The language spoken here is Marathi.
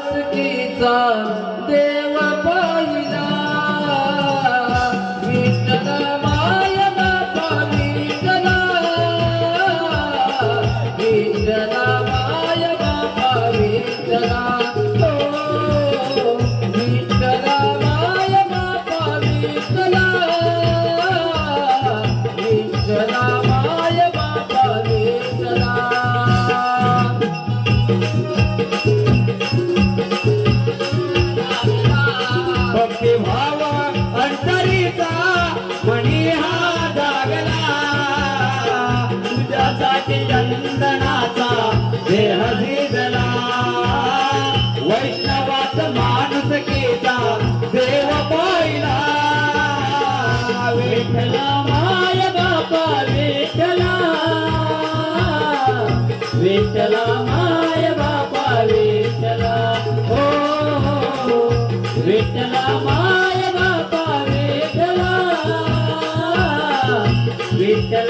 माणुसकीचा देव अंतरीचा मणी हा जागला तुझ्यासाठी चंदनाचा देह दिला वैष्णवात माणुसकीचा देव पाहिला. विठला माय बापा विठला विठला माय बापा विठला हो, हो, हो. विठला माय Yeah.